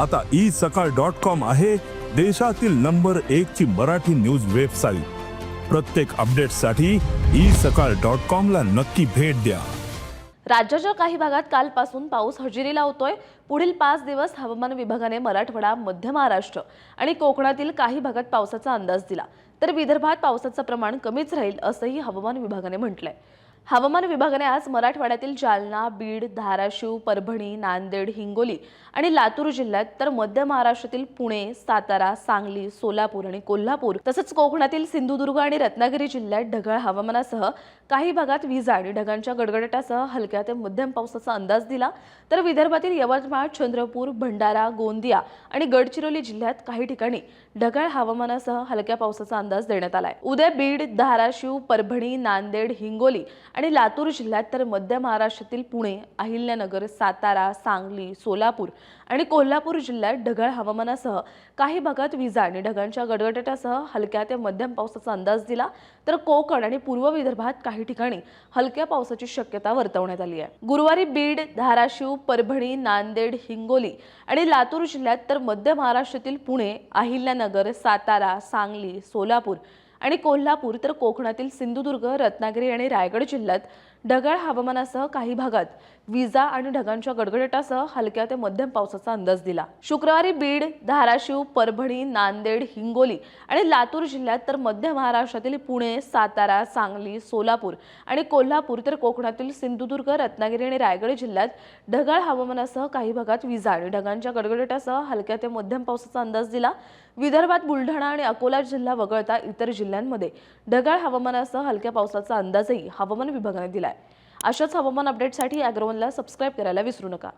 आता ई सकाळ dot com आहे देशातील नंबर एक ची मराठी न्यूज वेबसाईट. प्रत्येक अपडेटसाठी ई सकाळ डॉट कॉम ला नक्की भेट द्या. राज्याच्या काही भागात कालपासून पाऊस हजेरी लावतोय पुढील पाच दिवस हवामान विभागाने मराठवाडा मध्य महाराष्ट्र आणि कोकणातील काही भागात पावसाचा अंदाज दिला. तर विदर्भात पावसाचं प्रमाण कमीच राहील असंही हवामान विभागाने म्हटलंय. हवामान विभागाने आज मराठवाड्यातील जालना बीड धाराशिव परभणी नांदेड हिंगोली आणि लातूर जिल्ह्यात तर मध्य महाराष्ट्रातील पुणे सातारा सांगली सोलापूर आणि कोल्हापूर तसंच कोकणातील सिंधुदुर्ग आणि रत्नागिरी जिल्ह्यात ढगाळ हवामानासह काही भागात विजा आणि ढगांच्या गडगडाटासह हलक्या ते मध्यम पावसाचा अंदाज दिला. तर विदर्भातील यवतमाळ चंद्रपूर भंडारा गोंदिया आणि गडचिरोली जिल्ह्यात काही ठिकाणी ढगाळ हवामानासह हलक्या पावसाचा अंदाज देण्यात आलाय. उद्या बीड धाराशिव परभणी नांदेड हिंगोली आणि लातूर जिल्ह्यात तर मध्य महाराष्ट्रातील पुणे अहिल्यानगर सातारा सांगली सोलापूर आणि कोल्हापूर जिल्ह्यात ढगाळ हवामानासह काही भागात विजा आणि ढगांच्या गडगडाटासह हलक्या ते मध्यम पावसाचा अंदाज दिला. तर कोकण आणि पूर्व विदर्भात काही ठिकाणी हलक्या पावसाची शक्यता वर्तवण्यात आली आहे. गुरुवारी बीड धाराशिव परभणी नांदेड हिंगोली आणि लातूर जिल्ह्यात तर मध्य महाराष्ट्रातील पुणे अहिल्यानगर सातारा सांगली सोलापूर आणि कोल्हापूर तर कोकणातील सिंधुदुर्ग रत्नागिरी आणि रायगड जिल्ह्यात ढगाळ हवामानासह काही भागात विजा आणि ढगांच्या गडगडाटासह हलक्या ते मध्यम पावसाचा अंदाज दिला. शुक्रवारी बीड धाराशिव परभणी नांदेड हिंगोली आणि लातूर जिल्ह्यात तर मध्य महाराष्ट्रातील पुणे सातारा सांगली सोलापूर आणि कोल्हापूर तर कोकणातील सिंधुदुर्ग रत्नागिरी आणि रायगड जिल्ह्यात ढगाळ हवामानासह काही भागात विजा आणि ढगांच्या गडगडाटासह हलक्या ते मध्यम पावसाचा अंदाज दिला. विदर्भात बुलढाणा आणि अकोला जिल्हा वगळता इतर जिल्ह्यांमध्ये ढगाळ हवामानासह हलक्या पावसाचा अंदाजही हवामान विभागाने दिलाय. अशाच हवामान अपडेटसाठी अॅग्रोवनला सबस्क्राईब करायला विसरू नका.